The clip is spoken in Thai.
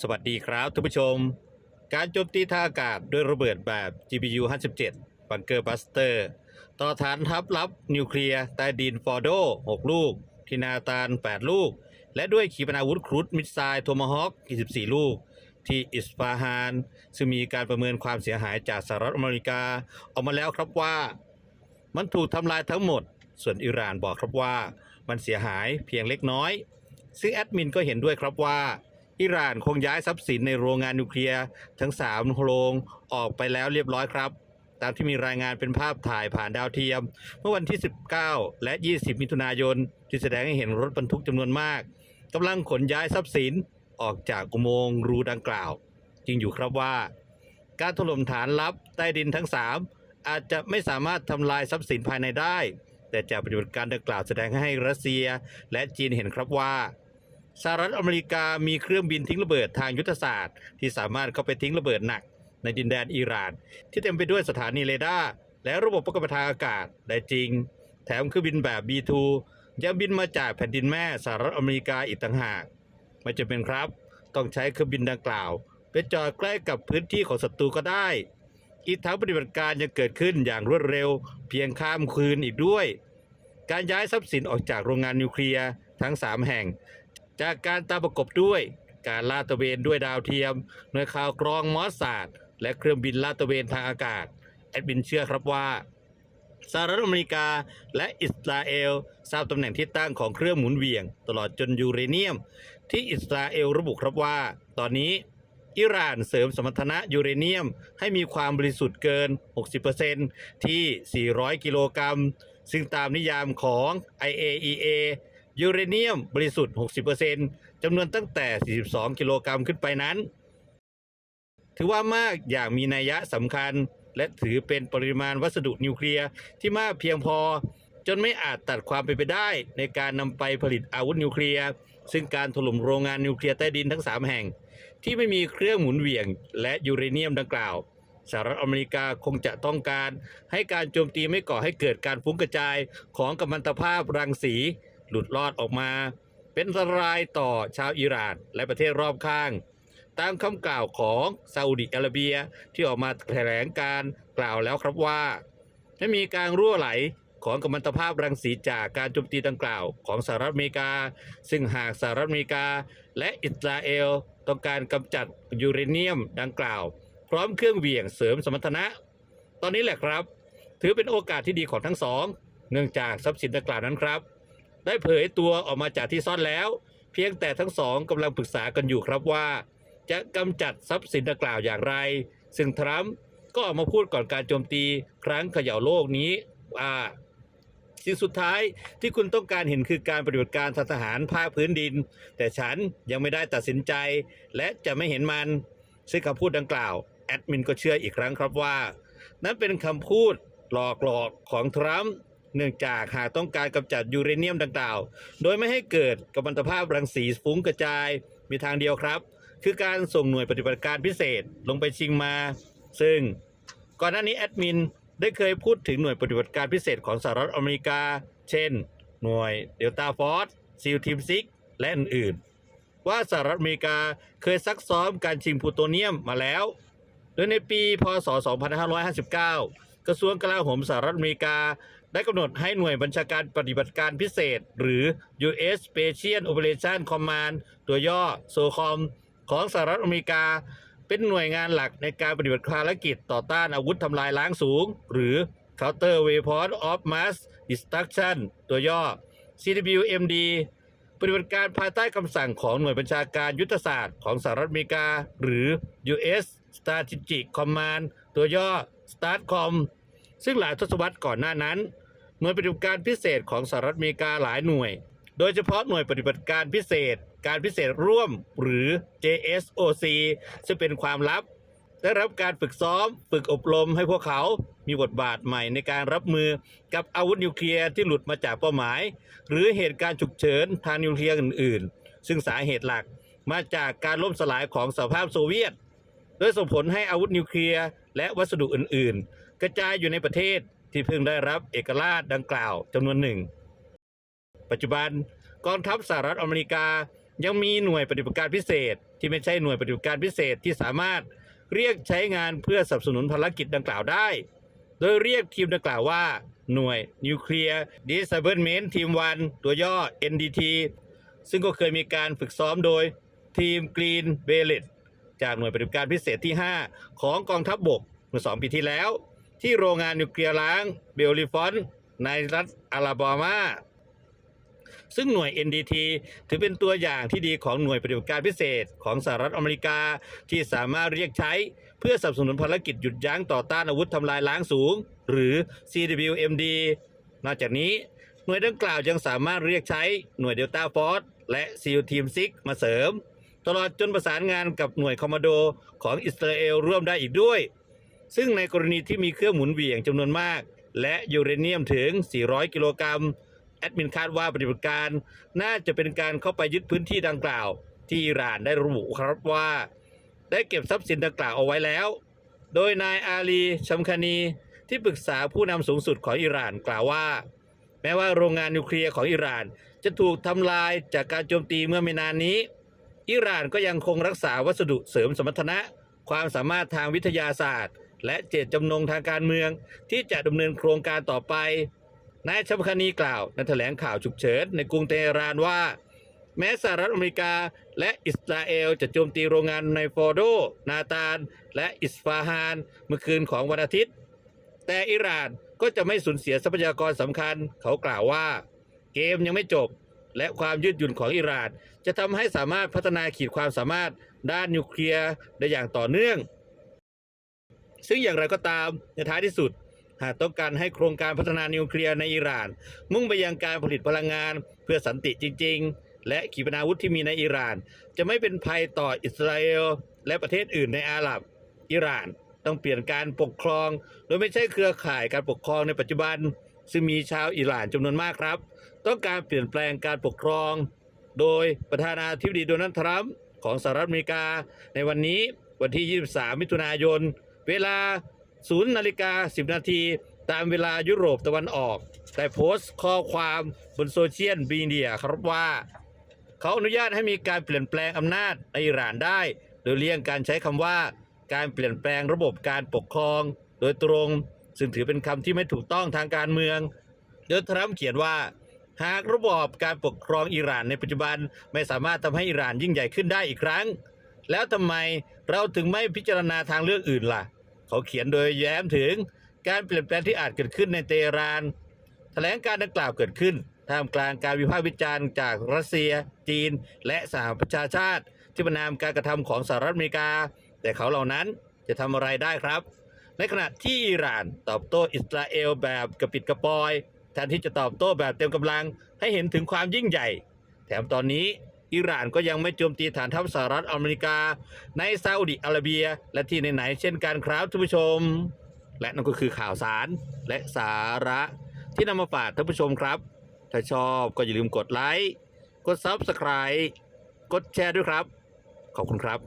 สวัสดีครับท่านผู้ชม การโจมตีทางอากาศด้วยระเบิดแบบ GPU 57 บังเกอร์บัสเตอร์ ต่อฐานทัพลับนิวเคลียร์ใต้ดินฟอร์โด 6 ลูก ทินาตาน8ลูก และด้วยขีปนาวุธครูซมิสไซล์โทมาฮอค24 ลูก ที่อิสฟาฮาน ซึ่งมีการประเมินความเสียหายจากสหรัฐอเมริกา ออกมาแล้วครับว่า มันถูกทำลายทั้งหมด ส่วนอิหร่านบอกครับว่า มันเสียหายเพียงเล็กน้อย ซึ่งแอดมินก็เห็นด้วยครับว่า อิหร่านคงย้ายทรัพย์สินในโรงงานนิวเคลียร์ทั้ง 3 โรงออกไปแล้วเรียบร้อยครับ ตามที่มีรายงานเป็นภาพถ่ายผ่านดาวเทียม เมื่อวันที่ 19 และ 20 มิถุนายน ที่แสดงให้เห็นรถบรรทุกจำนวนมากกำลังขนย้ายทรัพย์สินออกจากอุโมงค์รูดังกล่าว จริงอยู่ครับว่า การถล่มฐานลับใต้ดินทั้ง 3 อาจจะไม่สามารถทำลายทรัพย์สินภายในได้ แต่จากปฏิบัติการดังกล่าวแสดงให้รัสเซีย และจีนเห็นครับว่า สหรัฐอเมริกามีเครื่องบินทิ้งระเบิดทางยุทธศาสตร์ ที่สามารถเข้าไปทิ้งระเบิดหนัก ในดินแดนอิหร่าน ที่เต็มไปด้วยสถานีเรดาร์และระบบป้องกันทางอากาศได้จริง แถมเครื่องบินแบบ B2 ยังบินมาจากแผ่นดินแม่สหรัฐอเมริกาอีกต่างหากไม่จำเป็นครับ ต้องใช้เครื่องบินดังกล่าวไปจอดใกล้กับพื้นที่ของศัตรูก็ได้ อีกทั้งปฏิบัติการยังเกิดขึ้นอย่างรวดเร็ว เพียงข้ามคืนอีกด้วย การย้ายทรัพย์สินออกจากโรงงานนิวเคลียร์ทั้ง 3 แห่ง จากการตามประกบด้วย การลาดตระเวนด้วยดาวเทียมหน่วยข่าวกรองมอสซาดและเครื่องบินลาดตระเวนทางอากาศแอดมินเชื่อครับว่าสหรัฐอเมริกาและอิสราเอลทราบตำแหน่งที่ตั้งของเครื่องหมุนเวียง ตลอดจนยูเรเนียม ที่อิสราเอลระบุครับว่า ตอนนี้อิหร่านเสริมสมรรถนะยูเรเนียม ให้มีความบริสุทธิ์เกิน 60%ที่ 400 กิโลกรัม ซึ่งตามนิยามของ IAEA ยูเรเนียมบริสุทธิ์ 60%จำนวนตั้งแต่ 42 กิโลกรัมขึ้นไปนั้น ถือว่ามากอย่างมีนัยยะสำคัญ และถือเป็นปริมาณวัสดุนิวเคลียร์ที่มากเพียงพอ จนไม่อาจตัดความเป็นไปได้ ในการนำไปผลิตอาวุธนิวเคลียร์ ซึ่งการถล่มโรงงานนิวเคลียร์ใต้ดินทั้ง 3 แห่ง ที่ไม่มีเครื่องหมุนเหวี่ยง และยูเรเนียมดังกล่าวสหรัฐอเมริกาคงจะต้องการให้การโจมตีไม่ก่อให้เกิดการฟุ้งกระจายของกัมมันตภาพรังสี หลุดลอดออกมา เป็นอันตรายต่อชาวอิหร่านและประเทศรอบข้าง ตามคำกล่าวของซาอุดิอาระเบียที่ออกมาแถลงการกล่าวแล้วครับว่าไม่มีการรั่วไหลของกัมมันตภาพรังสีจากการโจมตีดังกล่าวของสหรัฐอเมริกา ซึ่งหากสหรัฐอเมริกา และอิสราเอลต้องการกำจัดยูเรเนียมดังกล่าว พร้อมเครื่องเหวี่ยงเสริมสมรรถนะ ตอนนี้แหละครับ ถือเป็นโอกาสที่ดีของทั้งสอง เนื่องจากทรัพย์สินดังกล่าวนั้นครับ ได้เผยตัวออกมาจากที่ซ่อนแล้ว เพียงแต่ทั้งสองกำลังปรึกษากันอยู่ครับว่า จะกำจัดทรัพย์สินดังกล่าวอย่างไร ซึ่งทรัมป์ก็ออกมาพูดก่อนการโจมตีครั้งเขย่าโลกนี้ว่าสิ่งสุดท้ายที่คุณต้องการเห็นคือการปฏิบัติการทางทหารภาคพื้นดิน แต่ฉันยังไม่ได้ตัดสินใจ และจะไม่เห็นมัน ซึ่งคำพูดดังกล่าว แอดมินก็เชื่ออีกครั้งครับว่า นั้นเป็นคำพูดหลอกหลอกของทรัมป์ เนื่องจากหากต้องการกำจัดยูเรเนียมดังกล่าว โดยไม่ให้เกิดกัมมันตภาพรังสีฟุ้งกระจาย มีทางเดียวครับ คือการส่งหน่วยปฏิบัติการพิเศษลงไปชิงมา ซึ่ง ก่อนหน้านี้แอดมินได้เคยพูดถึงหน่วยปฏิบัติการพิเศษของสหรัฐอเมริกา เช่น หน่วยเดลต้าฟอร์สซิลทีมซิกและอื่นๆ ว่าสหรัฐอเมริกาเคยซักซ้อมการชิงพลูโตเนียมมาแล้ว โดยในปี พศ 2559 กระทรวงกลาโหมสหรัฐอเมริกา ได้กำหนดให้หน่วยบัญชาการปฏิบัติการพิเศษ หรือ U.S. Special Operation Command ตัวย่อ SOCOM ของสหรัฐอเมริกา เป็นหน่วยงานหลักในการปฏิบัติภารกิจต่อต้านอาวุธทำลายล้างสูง หรือ Counter Weapon of Mass Destruction ตัวย่อ CWMD ปฏิบัติการภายใต้คำสั่งของหน่วยบัญชาการยุทธศาสตร์ของสหรัฐอเมริกา หรือ U.S. Strategic Command ตัวย่อ STARTCOM ซึ่งหลายทศวรรษก่อนหน้านั้น หน่วยปฏิบัติการพิเศษของสหรัฐอเมริกาหลายหน่วย โดยเฉพาะหน่วยปฏิบัติการพิเศษ การพิเศษร่วมหรือ JSOC ซึ่งเป็นความลับ ได้รับการฝึกซ้อม ฝึกอบรมให้พวกเขามีบทบาทใหม่ในการรับมือกับอาวุธนิวเคลียร์ที่หลุดมาจากเป้าหมาย หรือเหตุการณ์ฉุกเฉินทางนิวเคลียร์อื่นๆ ซึ่งสาเหตุหลักมาจากการล่มสลายของสหภาพโซเวียต โดยส่งผลให้อาวุธนิวเคลียร์และวัสดุอื่น ๆ กระจายอยู่ในประเทศ ที่เพิ่งได้รับเอกราชดังกล่าวจำนวนหนึ่ง ปัจจุบันกองทัพสหรัฐอเมริกายังมีหน่วยปฏิบัติการพิเศษ ที่ไม่ใช่หน่วยปฏิบัติการพิเศษที่สามารถเรียกใช้งานเพื่อสนับสนุนภารกิจดังกล่าวได้ โดยเรียกทีมดังกล่าวว่า หน่วยนิวเคลียร์ดิสเบิลเมนทีมวันตัวย่อ NDT ซึ่งก็เคยมีการฝึกซ้อมโดยทีมกรีนเบล t จากหน่วยปฏิบัติการพิเศษที่ 5 ของกองทัพบบกเมื่อ 2 ปีที่แล้ว ที่โรงงานนิวเคลียร์ล้างเบลลิฟอนในรัฐอลาบามา ซึ่งหน่วย NDT ถือเป็นตัวอย่างที่ดีของหน่วยปฏิบัติการพิเศษของสหรัฐอเมริกาที่สามารถเรียกใช้เพื่อสนับสนุนภารกิจหยุดยั้งต่อต้านอาวุธทำลายล้างสูง หรือ CWMD นอกจากนี้หน่วยดังกล่าวยังสามารถเรียกใช้หน่วยเดลต้าฟอร์ e และ SEAL Team 6มาเสริม ตลอดจนประสานงานกับหน่วยคอมมานโดของอิสราเอลร่วมได้อีกด้วย ซึ่งในกรณีที่มีเครื่องหมุนเวียงจำนวนมาก และยูเรเนียมถึง 400 กิโลกรัมแอดมินคาดว่าปฏิบัติการน่าจะเป็นการเข้าไปยึดพื้นที่ดังกล่าว ที่อิหร่านได้ระบุครับว่า ได้เก็บทรัพย์สินดังกล่าวเอาไว้แล้ว โดยนายอาลีชัมคานีที่ปรึกษาผู้นำสูงสุดของอิหร่านกล่าวว่า แม้ว่าโรงงานนิวเคลียร์ของอิหร่าน จะถูกทำลายจากการโจมตีเมื่อไม่นานนี้ อิหร่านก็ยังคงรักษาวัสดุเสริมสมรรถนะ ความสามารถทางวิทยาศาสตร์ และเจตจำนงทางการเมือง ที่จะดำเนินโครงการต่อไปนายชัมคานีกล่าวในแถลงข่าวฉุกเฉินในกรุงเตหะรานว่า แม้สหรัฐอเมริกาและอิสราเอลจะโจมตีโรงงานในฟอร์โด นาตาน และอิสฟาฮาน เมื่อคืนของวันอาทิตย์ แต่อิหร่านก็จะไม่สูญเสียทรัพยากรสำคัญ เขากล่าวว่า เกมยังไม่จบ และความยืดหยุ่นของอิหร่าน จะทำให้สามารถพัฒนาขีดความสามารถด้านนิวเคลียร์ได้อย่างต่อเนื่อง ซึ่งอย่างไรก็ตามในท้ายที่สุด หากต้องการให้โครงการพัฒนานิวเคลียร์ในอิหร่าน มุ่งไปยังการผลิตพลังงานเพื่อสันติจริง ๆ และขีปนาวุธที่มีในอิหร่าน จะไม่เป็นภัยต่ออิสราเอล และประเทศอื่นในอาหรับอิหร่านต้องเปลี่ยนการปกครอง โดยไม่ใช่เครือข่ายการปกครองในปัจจุบัน ซึ่งมีชาวอิหร่านจำนวนมากครับ ต้องการเปลี่ยนแปลงการปกครอง โดยประธานาธิบดีโดนัลด์ทรัมป์ของสหรัฐอเมริกา ในวันนี้วันที่ 23 มิถุนายน เวลา 0นาฬิกา10 นาทีตามเวลายุโรปตะวันออกได้โพสต์ข้อความบนโซเชียลมีเดียครับว่า เขาอนุญาตให้มีการเปลี่ยนแปลงอำนาจในอิหร่านได้ โดยเลี่ยงการใช้คำว่าการเปลี่ยนแปลงระบบการปกครอง โดยตรง ซึ่งถือเป็นคำที่ไม่ถูกต้องทางการเมืองโดยทรัมป์เขียนว่า หากระบอบการปกครองอิหร่านในปัจจุบันไม่สามารถทำให้อิหร่านยิ่งใหญ่ขึ้นได้อีกครั้ง แล้วทำไมเราถึงไม่พิจารณาทางเลือกอื่นล่ะ เขาเขียนโดยแย้มถึงการเปลี่ยนแปลงที่อาจเกิดขึ้นในเตหะรานแถลงการดังกล่าวเกิดขึ้นท่ามกลางการวิพากษ์วิจารณ์จากรัสเซีย จีน และสหประชาชาติ ที่ประนามการกระทำของสหรัฐอเมริกา แต่เขาเหล่านั้นจะทำอะไรได้ครับ ในขณะที่อิหร่านตอบโต้อิสราเอลแบบกระปิดกระปอยแทนที่จะตอบโต้แบบเต็มกำลังให้เห็นถึงความยิ่งใหญ่ แถมตอนนี้ อิหร่านก็ยังไม่โจมตีฐานทัพสหรัฐอเมริกา ในซาอุดิอาระเบีย และที่ไหนๆเช่นกันครับท่านผู้ชม และนั่นก็คือข่าวสารและสาระที่นำมาฝากท่านผู้ชมครับ ถ้าชอบก็อย่าลืมกดไลค์ กด Subscribe กดแชร์ด้วยครับ ขอบคุณครับ